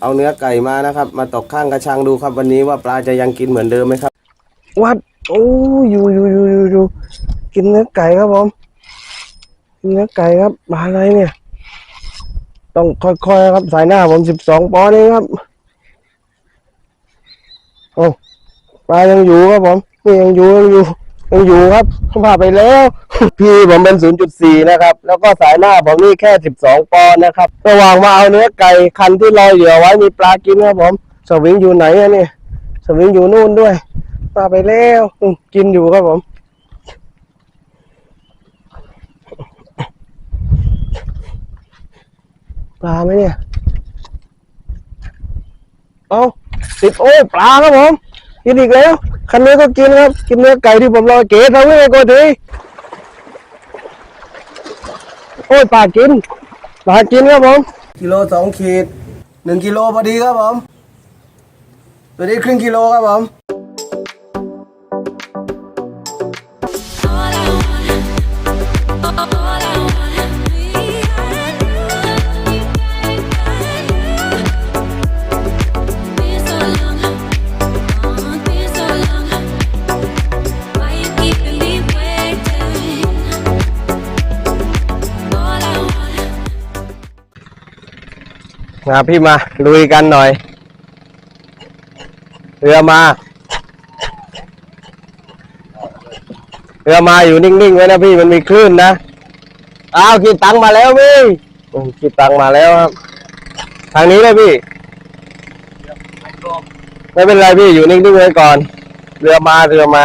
เอาเนื้อไก่มานะครับ มาตกข้างกระชังดูครับ วันนี้ว่าปลาจะยังกินเหมือนเดิมไหมครับ วัด โอ้อยู่อยู่อยู่อยู่อยู่กินเนื้อไก่ครับผมกินเนื้อไก่ครับปลาอะไรเนี่ย ต้องค่อยๆครับสายหน้าผมสิบสองปอนด์เองครับโอ้ปลายังอยู่ครับผมนี่ยังอยู่ยังอยู่ ยังอยู่ครับเขาพาไปแล้ว พี่ผมเป็น 0.4 นะครับ แล้วก็สายหน้าผมนี่แค่ 12 ปอนด์นะครับ ระหว่างมาเอาเนื้อไก่คันที่ลอยเหยื่อไว้มีปลากินครับผม สวิงอยู่ไหนอะเนี่ยสวิงอยู่นู่นด้วยมาไปแล้วกินอยู่ครับผมปลาไหมเนี่ย เอาติดโอ้ปลาครับผม กินอีกแล้ว คันนี้ก็กินครับ กินเนื้อไก่ที่ผมรอเก๋ทำให้โกทีโอ้ยปลากินปลากินครับผม กิโลสองขีดหนึ่งกิโลพอดีครับผม ตัวนี้ครึ่งกิโลครับผม มาพี่มาลุยกันหน่อย เรือมา เรือมาอยู่นิ่งๆไว้นะพี่มันมีคลื่นนะอ้าวคิดตังมาแล้วพี่คิดตังมาแล้วครับ ทางนี้เลยพี่ ไม่เป็นไรพี่อยู่นิ่งๆไว้ก่อน เรือมาเรือมา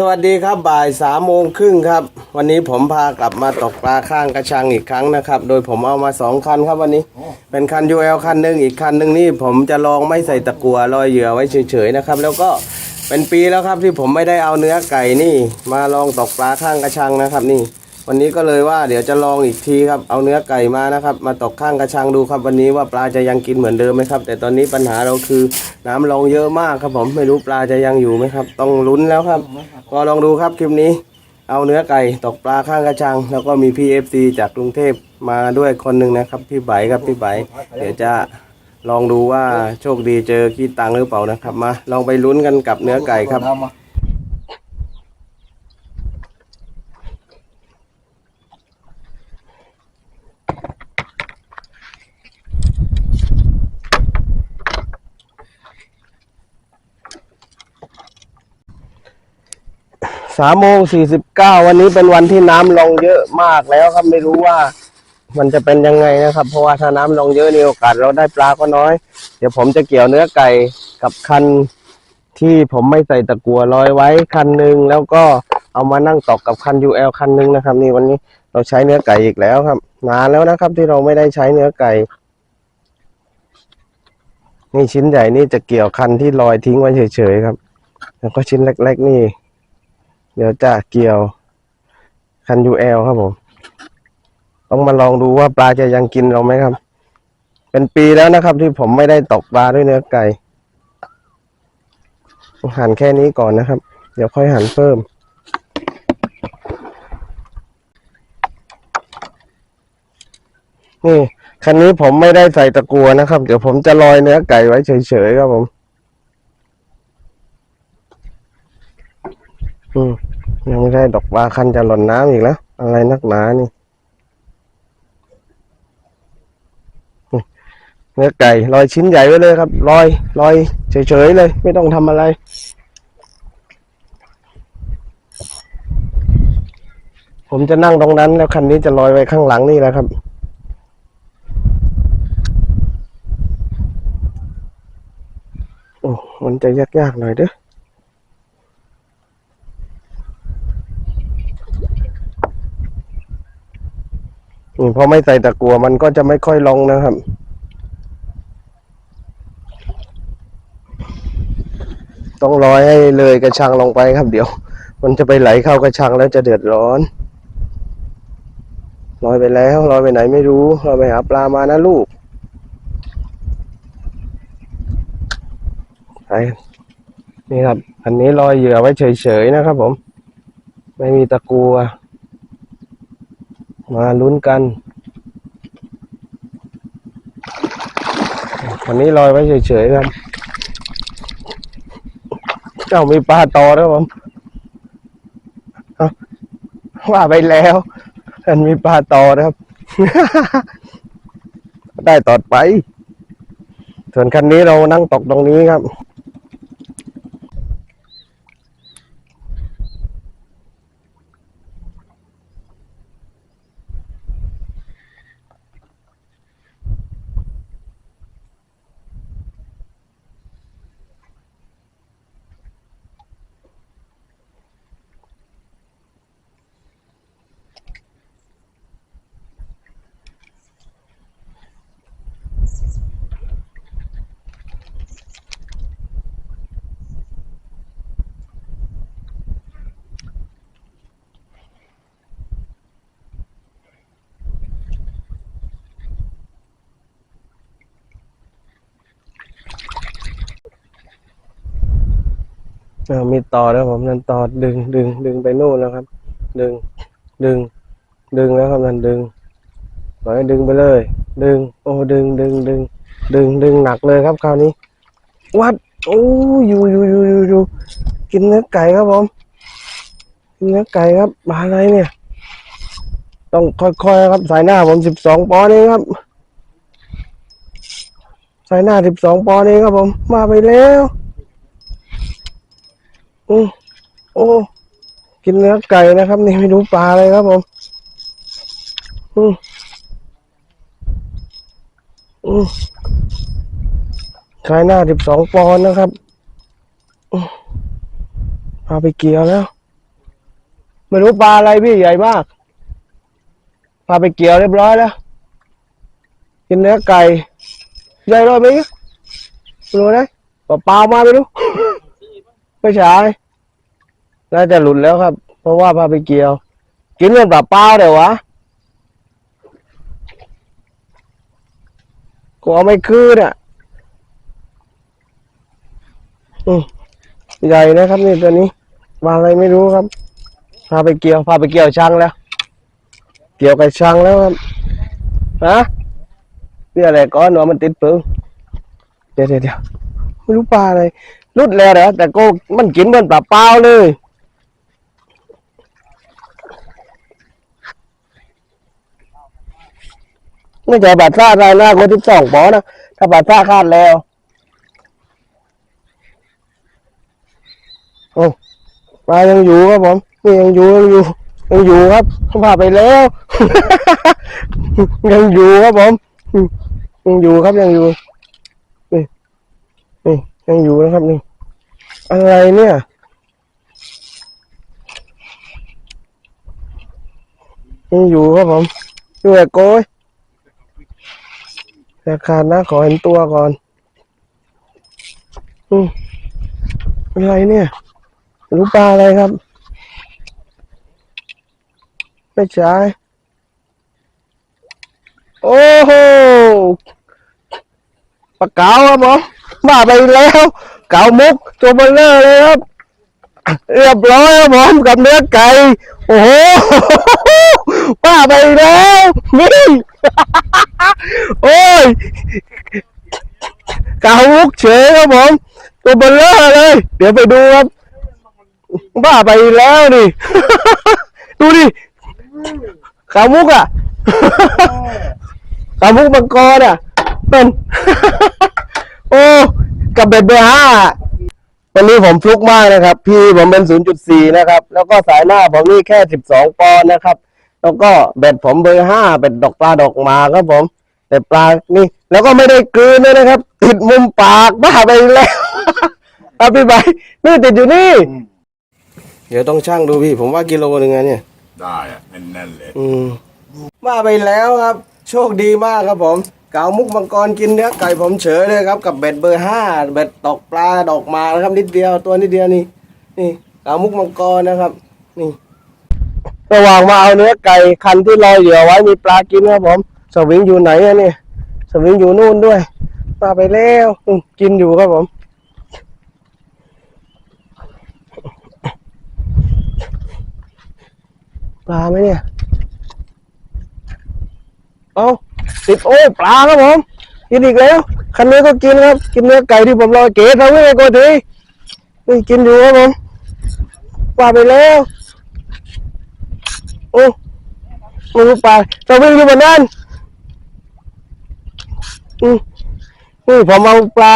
สวัสดีครับบ่ายสามโมงครึ่งครับ วันนี้ผมพากลับมาตกปลาข้างกระชังอีกครั้งนะครับ โดยผมเอามาสองคันครับวันนี้ เป็นคัน UL คันหนึ่งอีกคันหนึ่งนี่ผมจะลองไม่ใส่ตะกัวลอยเหยื่อไว้เฉยๆนะครับ แล้วก็เป็นปีแล้วครับที่ผมไม่ได้เอาเนื้อไก่นี่ มาลองตกปลาข้างกระชังนะครับนี่ วันนี้ก็เลยว่าเดี๋ยวจะลองอีกทีครับ เอาเนื้อไก่มานะครับ มาตกข้างกระชังดูครับ วันนี้ว่าปลาจะยังกินเหมือนเดิมไหมครับ แต่ตอนนี้ปัญหาเราคือน้ำลงเยอะมากครับ ผมไม่รู้ปลาจะยังอยู่ไหมครับ ต้องลุ้นแล้วครับ ก็ลองดูครับคลิปนี้ เอาเนื้อไก่ตกปลาข้างกระชัง แล้วก็มีพีเอฟซีจากกรุงเทพมาด้วยคนหนึ่งนะครับพี่ไบครับพี่ไบเดี๋ยวจะลองดูว่าโชคดีเจอขี้ตังหรือเปล่านะครับมาลองไปลุ้นกันกับเนื้อไก่ครับ สามโมงสี่สิบเก้าวันนี้เป็นวันที่น้ำลงเยอะมากแล้วครับไม่รู้ว่ามันจะเป็นยังไงนะครับ เพราะว่าถ้าน้ำลงเยอะนี่โอกาสเราได้ปลาก็น้อย เดี๋ยวผมจะเกี่ยวเนื้อไก่กับคันที่ผมไม่ใส่ตะกัวลอยไว้คันหนึ่งแล้วก็เอามานั่งตอกกับคัน UL คันหนึ่งนะครับ นี่วันนี้เราใช้เนื้อไก่อีกแล้วครับนานแล้วนะครับ ที่เราไม่ได้ใช้เนื้อไก่ นี่ชิ้นใหญ่นี่จะเกี่ยวคันที่ลอยทิ้งไว้เฉยๆครับ แล้วก็ชิ้นเล็ก ๆ นี่ เดี๋ยวจะเกี่ยว คัน UL ครับผม ต้องมาลองดูว่าปลาจะยังกินเราไหมครับ เป็นปีแล้วนะครับ ที่ผมไม่ได้ตกปลาด้วยเนื้อไก่ หั่นแค่นี้ก่อนนะครับ เดี๋ยวค่อยหั่นเพิ่มนี่คันนี้ผมไม่ได้ใส่ตะกัวนะครับ เดี๋ยวผมจะลอยเนื้อไก่ไว้เฉยๆครับผม อืม ยังไม่ได้ดอกปลาคันจะหล่นน้ำอีกแล้ว อะไรนักหนานี่นี่เนื้อไก่ลอยชิ้นใหญ่ไว้เลยครับลอยลอยเฉยๆเลย ไม่ต้องทำอะไร ผมจะนั่งตรงนั้นแล้วคันนี้จะลอยไว้ข้างหลังนี่แหละครับโอ้มันจะยากๆหน่อยเด้อ อืมพอไม่ใส่ตะกัวมันก็จะไม่ค่อยลงนะครับ ต้องรอยให้เลยกระชังลงไปครับ เดี๋ยว มันจะไปไหลเข้ากระชังแล้วจะเดือดร้อนลอยไปแล้วลอยไปไหนไม่รู้ลอยไปหาปลามานะลูกไปนี่ครับ อันนี้ลอยเหยื่อไว้เฉยๆนะครับผม ไม่มีตะกัว มาลุ้นกัน วันนี้ลอยไว้เฉยๆครับ เจ้ามีปลาต่อแล้วผมว่าไปแล้วมันมีปลาต่อนะครับ ได้ตอดไป ส่วนคันนี้เรานั่งตกตรงนี้ครับ มีต่อแล้วผมนั่นต่อดึงดึงดึงไปนู่นแล้วครับ ดึงดึง ดึงแล้วครับนั่นดึงปล่อยให้ดึงไปเลย ดึง โอ้ดึงดึงดึง ดึงดึงหนักเลยครับคราวนี้ วัด โอ้อยู่อยู่อยู่อยู่อยู่กินเนื้อไก่ครับผมกินเนื้อไก่ครับมาอะไรเนี่ย ต้องค่อยๆครับสายหน้าผมสิบสองปอนด์เองครับสายหน้าสิบสองปอนด์เองครับผม มาไปแล้ว อือโอ้กินเนื้อไก่นะครับ นี่ไม่รู้ปลาอะไรครับผม อืมอืมขายหน้าสิบสองปอนด์นะครับพาไปเกี่ยวแล้ว ไม่รู้ปลาอะไรพี่ใหญ่มาก พาไปเกี่ยวเรียบร้อยแล้ว กินเนื้อไก่ ใหญ่เลยไหมไม่รู้นะเปล่ามาไม่รู้ ไม่ใช่น่าจะหลุดแล้วครับ เพราะว่าพาไปเกี่ยว กินเรื่องเปล่าเดี๋ยววะกูเอาไม่คืนอะอืมใหญ่นะครับนี่ตัวนี้มาอะไรไม่รู้ครับ พาไปเกี่ยว พาไปเกี่ยวช่างแล้ว เกี่ยวกับช่างแล้วครับฮะนี่อะไรก้อนหนูมันติดปืนเดี๋ยวเดี๋ยวไม่รู้ปลาอะไร รุดแล้วนะแต่ก็มันกินเหมือนปลาเปล่าเลยไม่ใช่บาดซ่ารายหน้าคนที่สองปอนะถ้าบาดซ่าคาดแล้วโอ้ปลายังอยู่ครับผมนี่ยังอยู่ยังอยู่ยังอยู่ครับเขาพาไปแล้ว ยังอยู่ครับผมยังอยู่ครับยังอยู่นี่นี่ยังอยู่นะครับนี่ อะไรเนี่ย ยังอยู่ครับผมอยู่ไอ้โก้ยแต่ขาดนะขอเห็นตัวก่อน อืมอะไรเนี่ยรู้ปลาอะไรครับ ไม่ใช่โอ้โหปลาเก๋าครับผมมาไปแล้ว เก๋ามุกตัวเบลเลอร์เลยครับ เรียบร้อยครับผมกับเนื้อไก่ โอ้โหป้าไปแล้วนี่โอ้ยเก๋ามุกเฉยครับผมตัวเบลเลอร์เลย เดี๋ยวไปดูครับบ้าไปแล้วดิ ดูดิขามุกอะขามุกมังกรอะเป็นโอ้ กับเบ็ดเบอร์ห้าวันนี้ผมฟลุกมากนะครับ พี่ผมเป็น 0.4 นะครับ แล้วก็สายหน้าผมนี่แค่ 12 ปอนด์นะครับ แล้วก็เบ็ดผมเบอร์ห้าเบ็ดดอกปลาดอกหมาครับผม แต่ปลานี่ แล้วก็ไม่ได้กลืนด้วยนะครับ ติดมุมปากบ้าไปแล้วครับพี่ใบนี่ติดอยู่นี่ เดี๋ยวต้องช่างดูพี่ ผมว่ากิโลหนึ่งไงเนี่ย ได้อะแน่นๆเลย อืมมาไปแล้วครับ โชคดีมากครับผมเกามุกมังกรกินเนื้อไก่ผมเฉยเลยครับ กับเบ็ดเบอร์ห้าเบ็ดตกปลาดอกมานะครับ นิดเดียวตัวนิดเดียวนี่นี่เกามุกมังกรนะครับ นี่ ระหว่างมาเอาเนื้อไก่คันที่ลอยเหยื่อไว้มีปลากินครับผมสวิงอยู่ไหนอะนี่สวิงอยู่นู่นด้วยมาไปแล้วกินอยู่ครับผมปลาไหมเนี่ย เอา ติดโอ้ปลาครับผมกินอีกแล้วคันนี้ก็กินครับ กินเนื้อไก่ที่ผมรอเก๋ทำให้ไงโกทีนี่กินอยู่ครับผมว่าไปแล้วโอ้ไม่รู้ปลาจะวิ่งอยู่บนนั้นอืมนี่ผมเอาปลา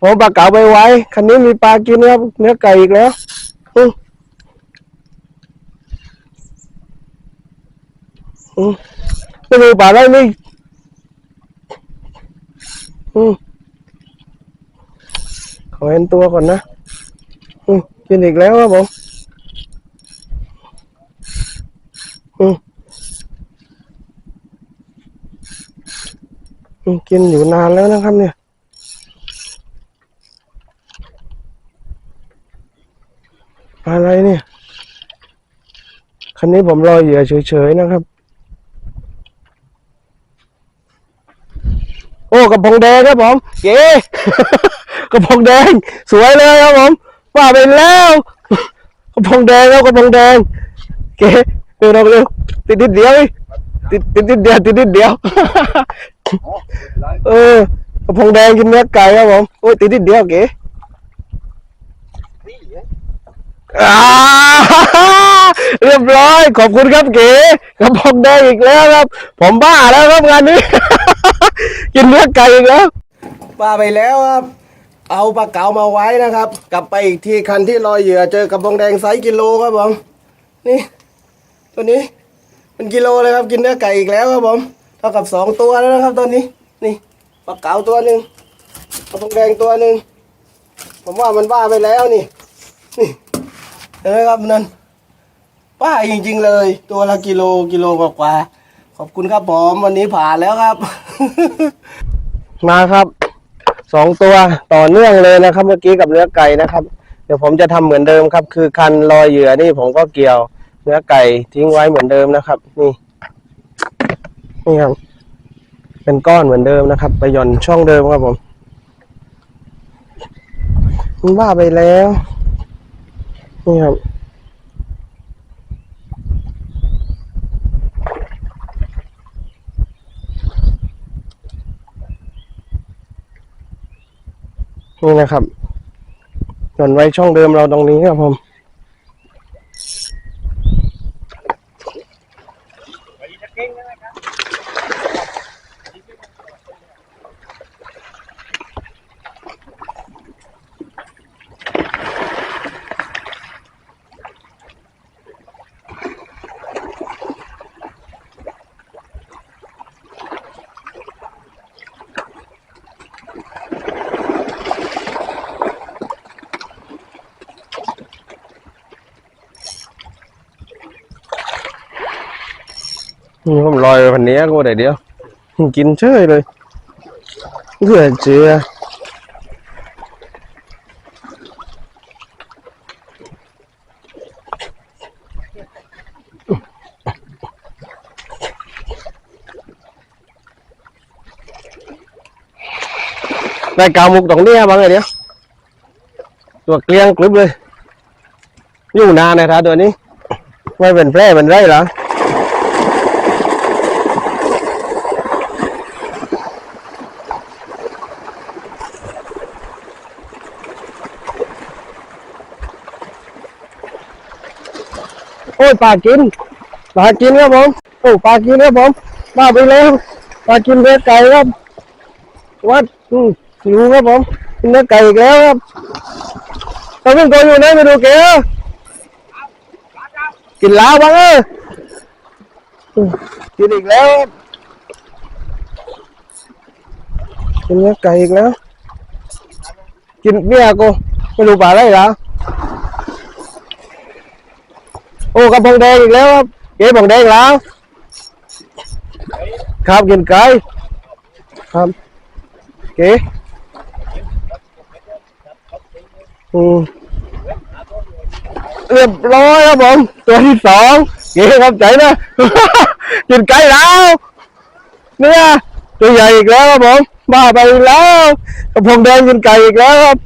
ผมปลาเก๋าไปไว้ คันนี้มีปลากินครับเนื้อไก่อีกแล้วอืมอืม ไม่รู้ปลาอะไรนี่อืมขอเห็นตัวก่อนนะอืมกินอีกแล้วครับผมอืมอืมกินอยู่นานแล้วนะครับเนี่ยอะไรเนี่ย คันนี้ผมรอเหยื่อเฉยๆนะครับ โอ้ กับพงแดงครับผมเก๋กับพงแดง สวยเลยครับผมว่าไปแล้วกับพงแดงแล้วกับพงแดงเก๋เร็วเร็วติดนิดเดียวติดติดนิดเดียวติดนิดเดียวเออกระพงแดงกินเนื้อไก่ครับผมโอ้ยติดนิดเดียวเก๋อ่า เรียบร้อย ขอบคุณครับเก๋กระพงแดงอีกแล้วครับ ผมบ้าแล้วครับงานนี้ กินเนื้อไก่อีกแล้วบ้าไปแล้วครับ เอาปลาเก๋ามาไว้นะครับ กลับไปอีกทีคันที่ลอยเหยื่อเจอกระพงแดงไซส์กิโลครับผมนี่ ตัวนี้เป็นกิโลเลยครับ กินเนื้อไก่อีกแล้วครับผมเท่ากับสองตัวแล้วนะครับตัวนี้ นี่ปลาเก๋าตัวหนึ่งกระพงแดงตัวหนึ่งผมว่ามันบ้าไปแล้วนี่นี่ ห็นไหมครับนั่นป้าจริง ๆ เลย ตัวละกิโลกิโลกว่าๆขอบคุณครับผมวันนี้ผ่านแล้วครับ มาครับสองตัวต่อเนื่องเลยนะครับ เมื่อกี้กับเนื้อไก่นะครับ เดี๋ยวผมจะทำเหมือนเดิมครับ คือคันลอยเหยื่อนี่ผมก็เกี่ยวเนื้อไก่ทิ้งไว้เหมือนเดิมนะครับ นี่นี่ครับ เป็นก้อนเหมือนเดิมนะครับ ไปหย่อนช่องเดิมครับผมมันว่าไปแล้ว นี่ครับนี่นะครับหย่อนไว้ช่องเดิมเราตรงนี้ครับผม ผมลอยไปพันนี้กูได้เดียว กินเฉยเลยเพื่อเจือได้กาวมุกตรงนี้บ้างไงเดียวตัวเกลี้ยงกลิบเลย อยู่นานนะครับตัวนี้ ไม่เป็นแผลเป็นไรหรอ โอ้ยปลากินปลากินครับผมโอ้ปลากินครับผมมาไปแล้วปลากินเนื้อไก่ครับวัดอืมอยู่ครับผมกินเนื้อไก่อีกแล้วครับตอนนี้ตัวอยู่ไหนไม่ดูเก๋กินลาบ้างเอออืมกินอีกแล้วกินเนื้อไก่อีกแล้ว กินเบี้ยกูไม่รู้ปลาอะไรเหรอ โอ้ กระพงแดงอีกแล้วครับเก๋บองแดงแล้วครับกินไก่ครับเก๋อืมเรียบร้อยครับผมตัวที่สองเก๋ครับใจนะ กินไก่แล้วเนี่ยตัวใหญ่อีกแล้วครับผมบ้าไปแล้วกระพงแดงกินไก่อีกแล้วครับ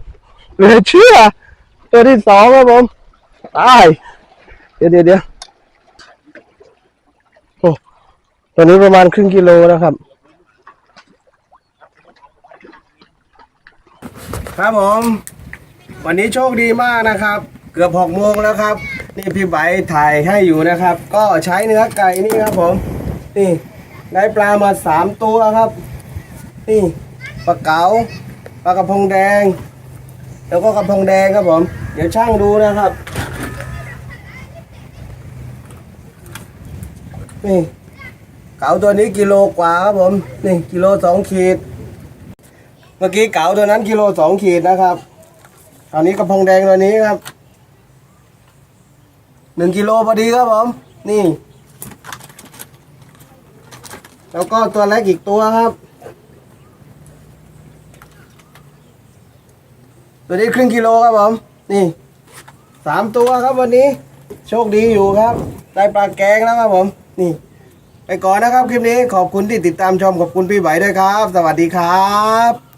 เหลือเชื่อ ตัวที่สองครับผมตาย เดี๋ยวเดี๋ยวเดี๋ยวโอ้ตัวนี้ประมาณครึ่งกิโลนะครับ ครับผม วันนี้โชคดีมากนะครับ เกือบหกโมงแล้วครับ นี่พี่ไบถ่ายให้อยู่นะครับ ก็ใช้เนื้อไก่นี่ครับผม นี่ได้ปลามาสามตัวครับ นี่ปลาเก๋าปลากระพงแดง แล้วก็กระพงแดงครับผม เดี๋ยวช่างดูนะครับ นี่เก๋าตัวนี้กิโลกว่าครับผมนี่กิโลสองขีด เมื่อกี้เก๋าตัวนั้นกิโลสองขีดนะครับตอนนี้กระพงแดงตัวนี้ครับหนึ่งกิโลพอดีครับผม นี่ แล้วก็ตัวเล็กอีกตัวครับ ตัวนี้ครึ่งกิโลครับผม นี่สามตัวครับวันนี้ โชคดีอยู่ครับ ได้ปลาแกงแล้วครับผม นี่ไปก่อนนะครับคลิปนี้ขอบคุณที่ติดตามชมขอบคุณพี่ไหวด้วยครับ สวัสดีครับ